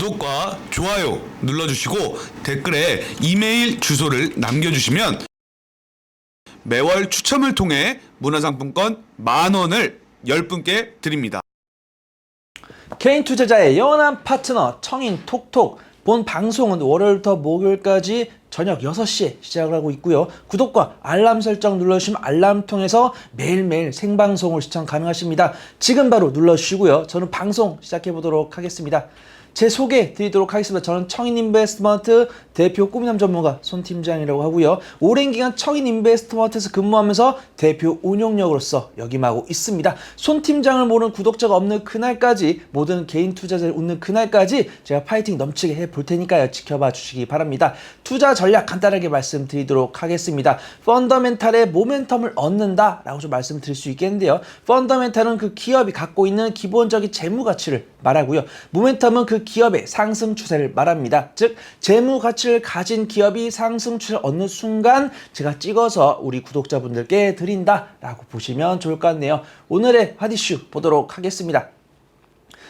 구독과 좋아요 눌러주시고 댓글에 이메일 주소를 남겨주시면 매월 추첨을 통해 문화상품권 만 원을 10분께 드립니다. 개인 투자자의 영원한 파트너 청인 톡톡 본 방송은 월요일부터 목요일까지 저녁 6시에 시작을 하고 있고요. 구독과 알람 설정 눌러주시면 알람 통해서 매일매일 생방송을 시청 가능하십니다. 지금 바로 눌러주시고요. 저는 방송 시작해 보도록 하겠습니다. 제 소개 드리도록 하겠습니다. 저는 청인 인베스트먼트 대표 꾸미남 전문가 손 팀장이라고 하고요. 오랜 기간 청인 인베스트먼트에서 근무하면서 대표 운용력으로서 역임하고 있습니다. 손 팀장을 모르는 구독자가 없는 그날까지 모든 개인 투자자를 웃는 그날까지 제가 파이팅 넘치게 해 볼 테니까요. 지켜봐 주시기 바랍니다. 투자 전략 간단하게 말씀드리도록 하겠습니다. 펀더멘탈의 모멘텀을 얻는다라고 좀 말씀드릴 수 있겠는데요. 펀더멘탈은 그 기업이 갖고 있는 기본적인 재무 가치를 말하고요. 모멘텀은 그 기업의 상승 추세를 말합니다. 즉 재무 가치를 가진 기업이 상승 추세를 얻는 순간 제가 찍어서 우리 구독자분들께 드린다라고 보시면 좋을 것 같네요. 오늘의 핫이슈 보도록 하겠습니다.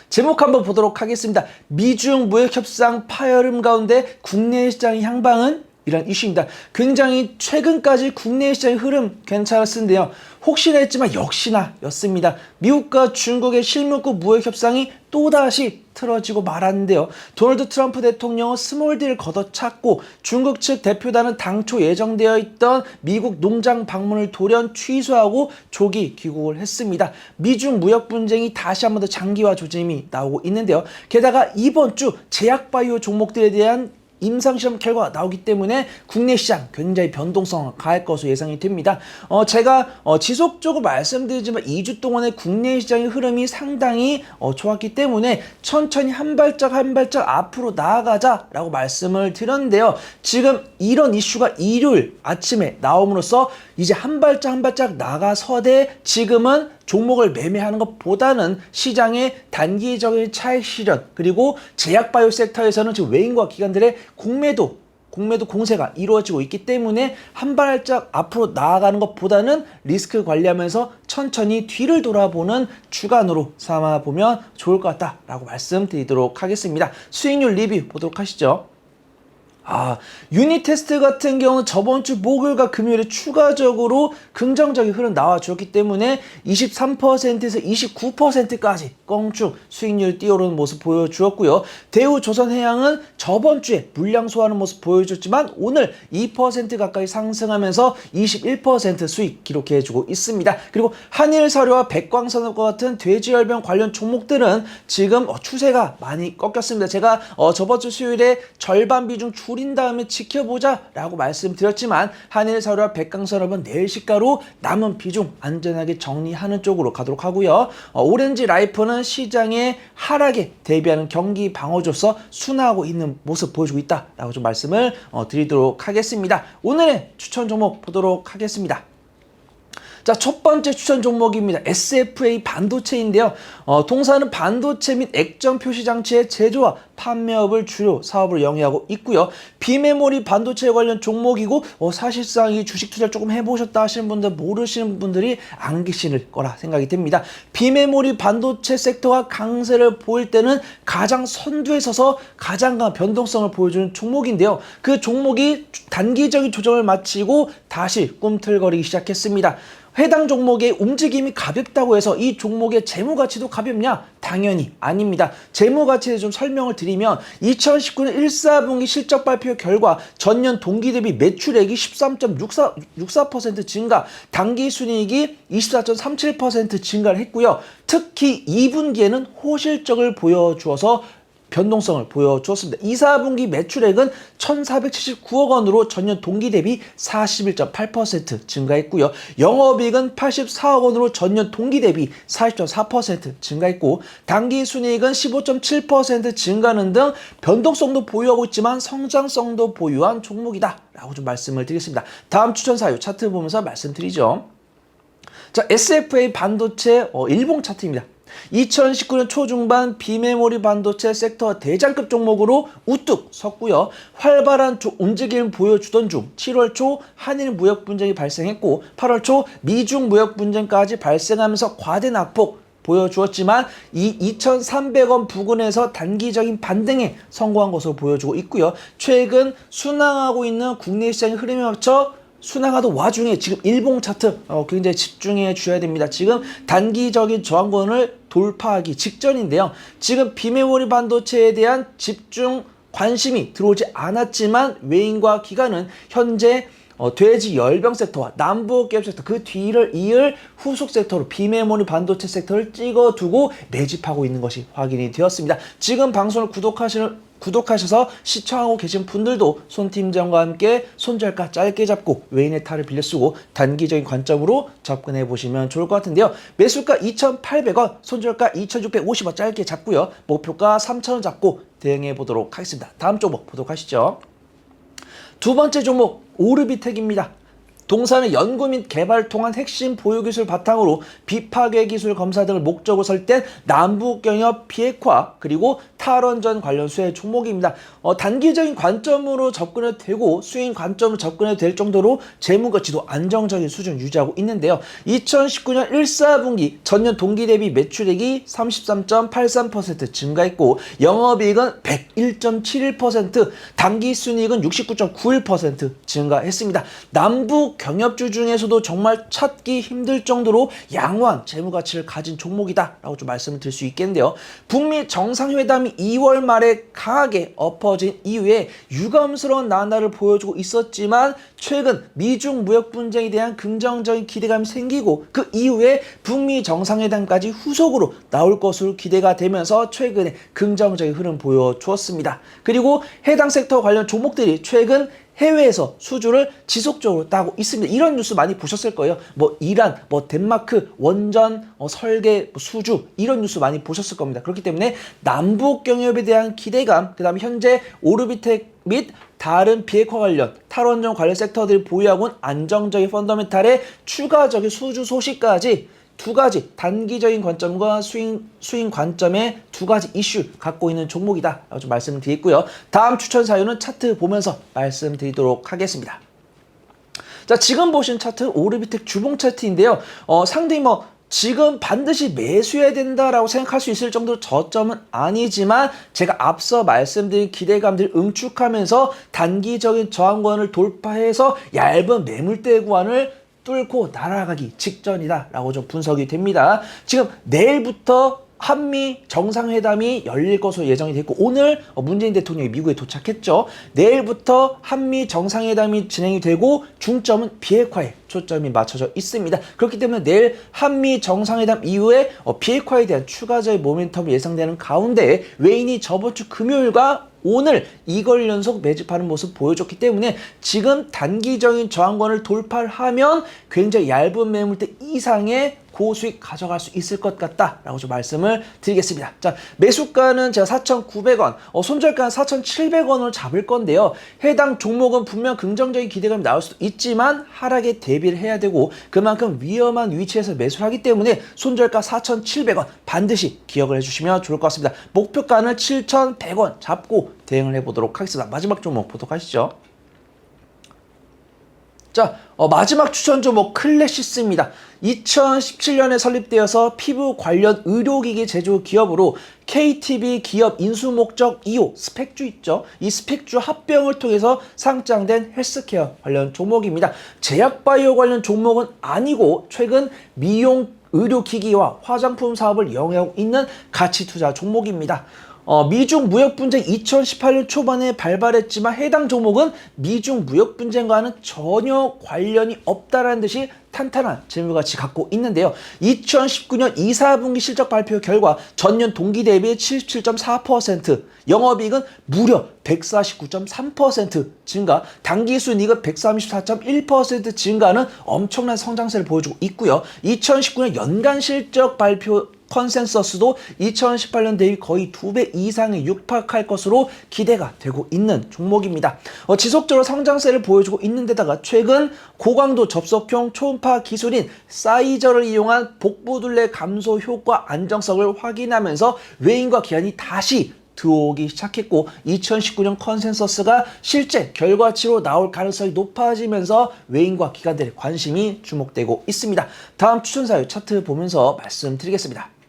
제목 한번 보도록 하겠습니다. 미중 무역 협상 파열음 가운데 국내 시장 향방은 이런 이슈입니다. 굉장히 최근까지 국내 시장의 흐름 괜찮았는데요. 혹시나 했지만 역시나 였습니다. 미국과 중국의 실무급 무역 협상이 또다시 틀어지고 말았는데요. 도널드 트럼프 대통령은 스몰딜을 걷어찼고 중국 측 대표단은 당초 예정되어 있던 미국 농장 방문을 돌연 취소하고 조기 귀국을 했습니다. 미중 무역 분쟁이 다시 한 번 더 장기화 조짐이 나오고 있는데요. 게다가 이번 주 제약바이오 종목들에 대한 임상시험 결과가 나오기 때문에 국내 시장 굉장히 변동성을 가할 것으로 예상이 됩니다. 어, 제가 어, 지속적으로 말씀드리지만 2주 동안의 국내 시장의 흐름이 상당히 어, 좋았기 때문에 천천히 한 발짝 한 발짝 앞으로 나아가자라고 말씀을 드렸는데요. 지금 이런 이슈가 일요일 아침에 나옴으로써 이제 한 발짝 한 발짝 나가서되 지금은 종목을 매매하는 것보다는 시장의 단기적인 차익 실현 그리고 제약 바이오 섹터에서는 지금 외인과 기관들의 공매도 공매도 공세가 이루어지고 있기 때문에 한 발짝 앞으로 나아가는 것보다는 리스크 관리하면서 천천히 뒤를 돌아보는 주간으로 삼아 보면 좋을 것 같다라고 말씀드리도록 하겠습니다. 수익률 리뷰 보도록 하시죠. 아, 유닛 테스트 같은 경우는 저번 주 목요일과 금요일에 추가적으로 긍정적인 흐름 나와주었기 때문에 23%에서 29%까지 껑충 수익률 뛰어오르는 모습 보여주었고요. 대우 조선해양은 저번 주에 물량 소화하는 모습 보여줬지만 오늘 2% 가까이 상승하면서 21% 수익 기록해주고 있습니다. 그리고 한일사료와 백광산업과 같은 돼지열병 관련 종목들은 지금 어, 추세가 많이 꺾였습니다. 제가 어, 저번 주 수요일에 절반 비중 줄인 다음에 지켜보자 라고 말씀드렸지만 한일 사료와 백광산업은 내일 시가로 남은 비중 안전하게 정리하는 쪽으로 가도록 하고요. 어, 오렌지 라이프는 시장의 하락에 대비하는 경기 방어조서 순화하고 있는 모습 보여주고 있다라고 좀 말씀을 어, 드리도록 하겠습니다. 오늘의 추천 종목 보도록 하겠습니다. 자, 첫 번째 추천 종목입니다. SFA 반도체인데요. 어, 동사는 반도체 및 액정 표시 장치의 제조와 판매업을 주요 사업으로 영위하고 있고요. 비메모리 반도체 관련 종목이고 어, 사실상 이 주식 투자를 조금 해보셨다 하시는 분들 모르시는 분들이 안 계실 거라 생각이 됩니다. 비메모리 반도체 섹터가 강세를 보일 때는 가장 선두에 서서 가장 강한 변동성을 보여주는 종목인데요. 그 종목이 단기적인 조정을 마치고 다시 꿈틀거리기 시작했습니다. 해당 종목의 움직임이 가볍다고 해서 이 종목의 재무 가치도 가볍냐? 당연히 아닙니다. 재무 가치에 좀 설명을 드리 면 2019년 1사분기 실적 발표 결과 전년 동기 대비 매출액이 13.64% 증가, 당기 순이익이 24.37% 증가를 했고요. 특히 2분기에는 호실적을 보여주어서 변동성을 보여주었습니다. 2, 4분기 매출액은 1,479억 원으로 전년 동기 대비 41.8% 증가했고요. 영업이익은 84억 원으로 전년 동기 대비 40.4% 증가했고 당기 순이익은 15.7% 증가하는 등 변동성도 보유하고 있지만 성장성도 보유한 종목이다 라고 좀 말씀을 드리겠습니다. 다음 추천 사유 차트 보면서 말씀드리죠. 자, SFA 반도체 어, 일봉 차트입니다. 2019년 초중반 비메모리 반도체 섹터 대장급 종목으로 우뚝 섰고요. 활발한 움직임을 보여주던 중 7월 초 한일 무역 분쟁이 발생했고 8월 초 미중 무역 분쟁까지 발생하면서 과대 낙폭 보여주었지만 이 2,300원 부근에서 단기적인 반등에 성공한 것으로 보여주고 있고요. 최근 순항하고 있는 국내 시장의 흐름에 맞춰 순항하던 와중에 지금 일봉 차트 어, 굉장히 집중해 주셔야 됩니다. 지금 단기적인 저항권을 돌파하기 직전인데요. 지금 비메모리 반도체에 대한 집중 관심이 들어오지 않았지만 외인과 기관은 현재 어, 돼지 열병 섹터와 남부기업 섹터 그 뒤를 이을 후속 섹터로 비메모리 반도체 섹터를 찍어두고 매집하고 있는 것이 확인이 되었습니다. 지금 방송을 구독하시는 구독하셔서 시청하고 계신 분들도 손 팀장과 함께 손절가 짧게 잡고 외인의 탈을 빌려 쓰고 단기적인 관점으로 접근해 보시면 좋을 것 같은데요. 매수가 2,800원, 손절가 2,650원 짧게 잡고요. 목표가 3,000원 잡고 대응해 보도록 하겠습니다. 다음 종목 보도록 하시죠. 두 번째 종목 오르비텍입니다. 동사는 연구 및 개발 통한 핵심 보유 기술 바탕으로 비파괴 기술 검사 등을 목적으로 설된 남북 경협 비핵화 그리고 탈원전 관련 수혜 종목입니다. 어, 단기적인 관점으로 접근해도 되고 수익 관점으로 접근해도 될 정도로 재무 가치도 안정적인 수준 유지하고 있는데요. 2019년 1사분기 전년 동기 대비 매출액이 33.83% 증가했고 영업이익은 101.71% 당기 순이익은 69.91% 증가했습니다. 남북 경협주 중에서도 정말 찾기 힘들 정도로 양호한 재무 가치를 가진 종목이다라고 좀 말씀을 드릴 수 있겠는데요. 북미 정상회담이 2월 말에 강하게 엎어진 이후에 유감스러운 나날을 보여주고 있었지만 최근 미중 무역 분쟁에 대한 긍정적인 기대감이 생기고 그 이후에 북미 정상회담까지 후속으로 나올 것으로 기대가 되면서 최근에 긍정적인 흐름 보여주었습니다. 그리고 해당 섹터 관련 종목들이 최근 해외에서 수주를 지속적으로 따고 있습니다. 이런 뉴스 많이 보셨을 거예요. 뭐 이란, 뭐 덴마크 원전 어, 설계 뭐 수주 이런 뉴스 많이 보셨을 겁니다. 그렇기 때문에 남북 경협에 대한 기대감, 그다음에 현재 오르비텍 및 다른 비핵화 관련 탈원전 관련 섹터들이 보유하고 있는 안정적인 펀더멘탈의 추가적인 수주 소식까지 두 가지 단기적인 관점과 스윙, 스윙 관점의 두 가지 이슈 갖고 있는 종목이다. 라고 좀 말씀을 드리고요. 다음 추천 사유는 차트 보면서 말씀드리도록 하겠습니다. 자, 지금 보신 차트 오르비텍 주봉 차트인데요. 어, 상당히 뭐 지금 반드시 매수해야 된다라고 생각할 수 있을 정도로 저점은 아니지만 제가 앞서 말씀드린 기대감들 응축하면서 단기적인 저항권을 돌파해서 얇은 매물대 구간을 뚫고 날아가기 직전이다라고 좀 분석이 됩니다. 지금 내일부터 한미 정상회담이 열릴 것으로 예정이 됐고 오늘 문재인 대통령이 미국에 도착했죠. 내일부터 한미 정상회담이 진행이 되고 중점은 비핵화에 초점이 맞춰져 있습니다. 그렇기 때문에 내일 한미 정상회담 이후에 어, 비핵화에 대한 추가적인 모멘텀이 예상되는 가운데 외인이 저번 주 금요일과 오늘 이걸 연속 매집하는 모습 보여줬기 때문에 지금 단기적인 저항권을 돌파를 하면 굉장히 얇은 매물대 이상의 고수익 가져갈 수 있을 것 같다라고 좀 말씀을 드리겠습니다. 자, 매수가는 제가 4,900원, 어, 손절가는 4,700원을 잡을 건데요. 해당 종목은 분명 긍정적인 기대감이 나올 수도 있지만 하락에 대비를 해야 되고 그만큼 위험한 위치에서 매수를 하기 때문에 손절가 4,700원 반드시 기억을 해주시면 좋을 것 같습니다. 목표가는 7,100원 잡고 대응을 해보도록 하겠습니다. 마지막 종목 보도록 하시죠. 자, 어, 마지막 추천 종목 클래시스입니다. 2017년에 설립되어서 피부 관련 의료기기 제조 기업으로 KTB 기업 인수 목적 2호 스펙주 있죠. 이 스펙주 합병을 통해서 상장된 헬스케어 관련 종목입니다. 제약바이오 관련 종목은 아니고 최근 미용 의료기기와 화장품 사업을 영위하고 있는 가치 투자 종목입니다. 어, 미중 무역 분쟁 2018년 초반에 발발했지만 해당 종목은 미중 무역 분쟁과는 전혀 관련이 없다라는 듯이 탄탄한 재무가치 갖고 있는데요. 2019년 2, 4분기 실적 발표 결과 전년 동기 대비 77.4%, 영업이익은 무려 149.3% 증가, 당기순이익은 134.1% 증가는 엄청난 성장세를 보여주고 있고요. 2019년 연간 실적 발표 컨센서스도 2018년 대비 거의 두 배 이상의 육박할 것으로 기대가 되고 있는 종목입니다. 어, 지속적으로 성장세를 보여주고 있는 데다가 최근 고강도 접속형 초음파 기술인 사이저를 이용한 복부둘레 감소 효과 안정성을 확인하면서 외인과 기관이 다시 들어오기 시작했고 2019년 컨센서스가 실제 결과치로 나올 가능성이 높아지면서 외인과 기관들의 관심이 주목되고 있습니다. 다음 추천사유 차트 보면서 말씀드리겠습니다.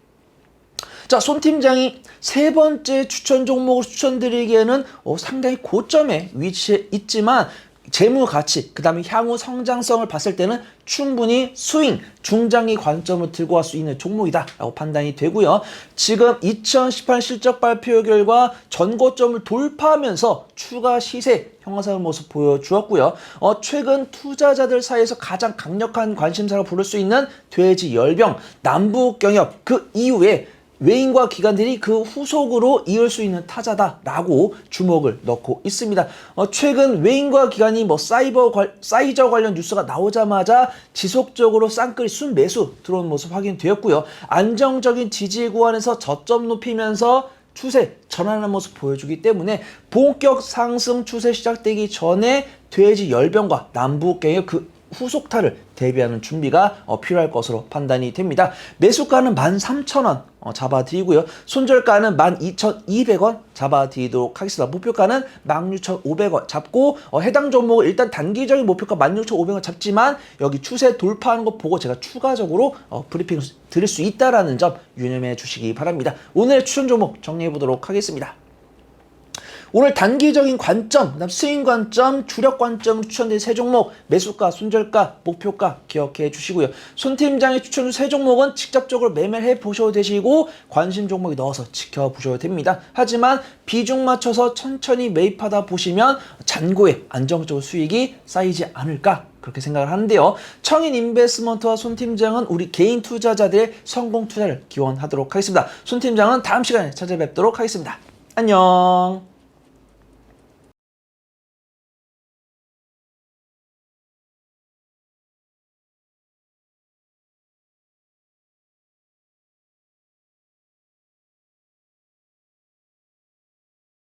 자, 손 팀장이 세 번째 추천 종목을 추천드리기에는 어, 상당히 고점에 위치해 있지만 재무 가치, 그 다음에 향후 성장성을 봤을 때는 충분히 스윙, 중장기 관점을 들고 갈 수 있는 종목이다라고 판단이 되고요. 지금 2018 실적 발표 결과 전고점을 돌파하면서 추가 시세 형성을 모습 보여주었고요. 어, 최근 투자자들 사이에서 가장 강력한 관심사를 부를 수 있는 돼지 열병, 남북 경협 그 이후에 외인과 기관들이 그 후속으로 이을 수 있는 타자다라고 주목을 넣고 있습니다. 어, 최근 외인과 기관이 뭐 사이버 관, 사이저 관련 뉴스가 나오자마자 지속적으로 쌍끌이 순매수 들어온 모습 확인되었고요. 안정적인 지지 구간에서 저점 높이면서 추세 전환하는 모습 보여주기 때문에 본격 상승 추세 시작되기 전에 돼지 열병과 남북경의 그 후속타를 대비하는 준비가 어, 필요할 것으로 판단이 됩니다. 매수가는 13,000원 어, 잡아드리고요. 손절가는 12,200원 잡아드리도록 하겠습니다. 목표가는 16,500원 잡고 어, 해당 종목을 일단 단기적인 목표가 16,500원 잡지만 여기 추세 돌파하는 거 보고 제가 추가적으로 어, 브리핑을 드릴 수 있다라는 점 유념해 주시기 바랍니다. 오늘의 추천 종목 정리해 보도록 하겠습니다. 오늘 단기적인 관점, 그다음 스윙 관점, 주력 관점 추천드린 세 종목 매수가, 손절가, 목표가 기억해 주시고요. 손 팀장의 추천주 세 종목은 직접적으로 매매해 보셔도 되시고 관심 종목에 넣어서 지켜보셔도 됩니다. 하지만 비중 맞춰서 천천히 매입하다 보시면 잔고에 안정적으로 수익이 쌓이지 않을까 그렇게 생각을 하는데요. 청인 인베스먼트와 손 팀장은 우리 개인 투자자들의 성공 투자를 기원하도록 하겠습니다. 손 팀장은 다음 시간에 찾아뵙도록 하겠습니다. 안녕.